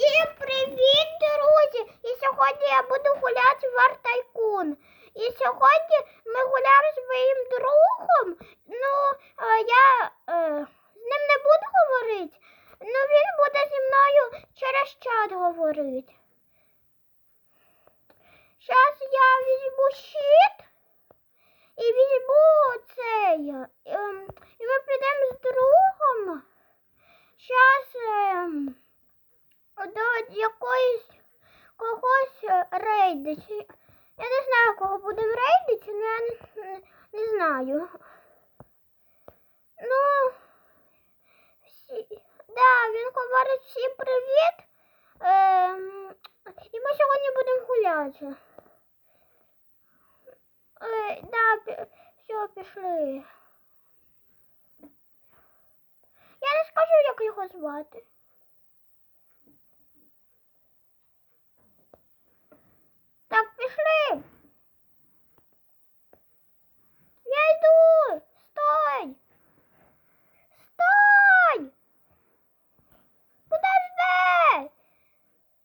Всім привіт, друзі! І сьогодні я буду гуляти в Артайкун. І сьогодні ми гуляємо з моїм другом. Ну, я е, з ним не буду говорити, ну він буде зі мною через чат говорити. Зараз я візьму щит і візьму цей. Ем, і ми прийдемо знаю. Ну, всі, да, він говорить всім привіт. Ем, і ми сьогодні будемо гуляти. Е, да, все, пішли. Я не скажу, як його звати. Так, пішли. Я йду. Стой. Стой. Подожди.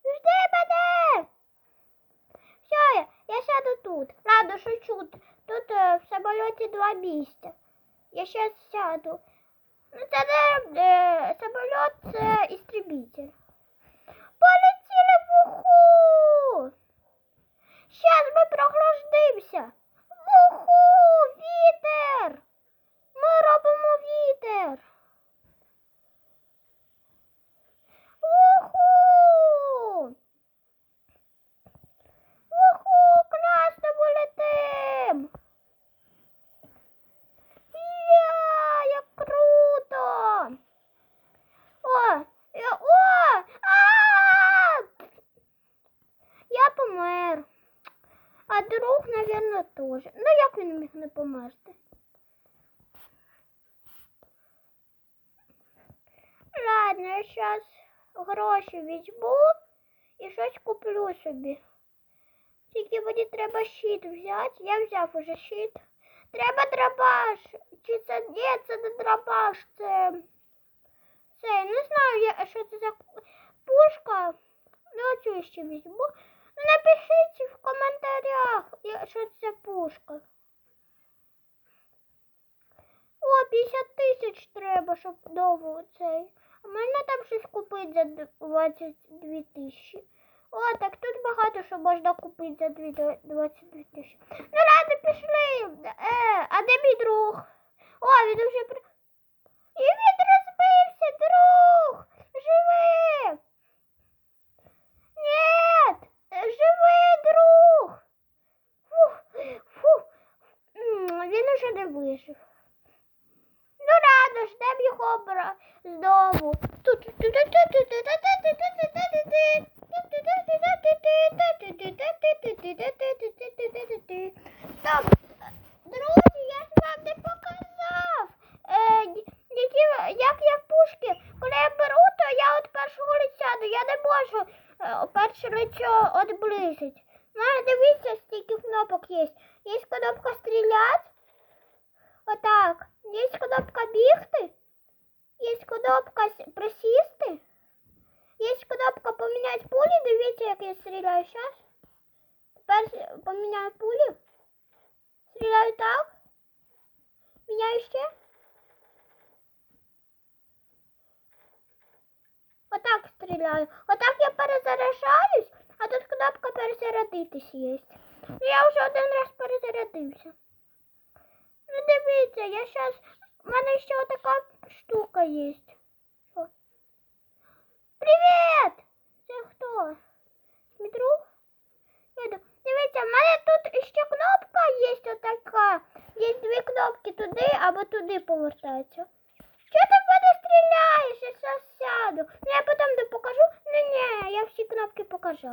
Жди мене. Все, я, я сяду тут. Ладно, шучу. Тут е, в самоліті два місця. Я сейчас сяду. Ну, це не е, самоліт, це істребитель. Полетіли в уху. Сейчас ми прохлаждимося. Уху, вітер. Ми робимо вітер. Уху. Уху, класно полетим. Я, як круто. О, я, о, а! Я помер. А друг, наверное, теж. Ну як він міг не померти? Ладно, я зараз гроші візьму і щось куплю собі. Тільки мені треба щит взяти. Я взяв уже щит. Треба драбаш. Чи це ні, це не драбаш, це. Це не знаю, я, що це за пушка. Ну, цю ще візьму. Напишіть в коментарях, що це пушка. О, 50 тисяч треба, щоб довго цей. А мене там щось купити за д- 22 тисячі. О, так тут багато що можна купити за дві- дв- 22 тисячі. Ну ладно, пішли. Е, а де мій друг? О, він вже при... І він розбився, друг! Живи! Нет! Живи, друг! Фух, фух. М, Він уже не вижив. Ну ладно, ждем його знову. Так, друзі, я ж вам не показав. Е, які, як я в пушки, коли я беру, то я от першого лиця, ну я не можу е, перше лицо отблизить. Ну, дивіться, скільки кнопок є. Є кнопка стріляти. Отак. Є кнопка бігти. Є кнопка присісти. Є кнопка поміняти пулі. Дивіться, як я стріляю зараз. Тепер поміняю пулі. Стріляю так. Міняю ще. Отак стріляю. Отак я перезаряджаюсь, а тут кнопка перезарядитись є. Ну, Я вже один раз перезарядився. Ну дивіться, я зараз. У мене ще така штука є. Що? Привіт! Це хто? Мій друг? Я йду. Дивіться, в мене тут ще кнопка є отака. Є дві кнопки туди або туди повертаються. Чого ти в мене стріляєш? Я зараз сяду. Ну я потім не покажу. Ну ні, я всі кнопки покажу.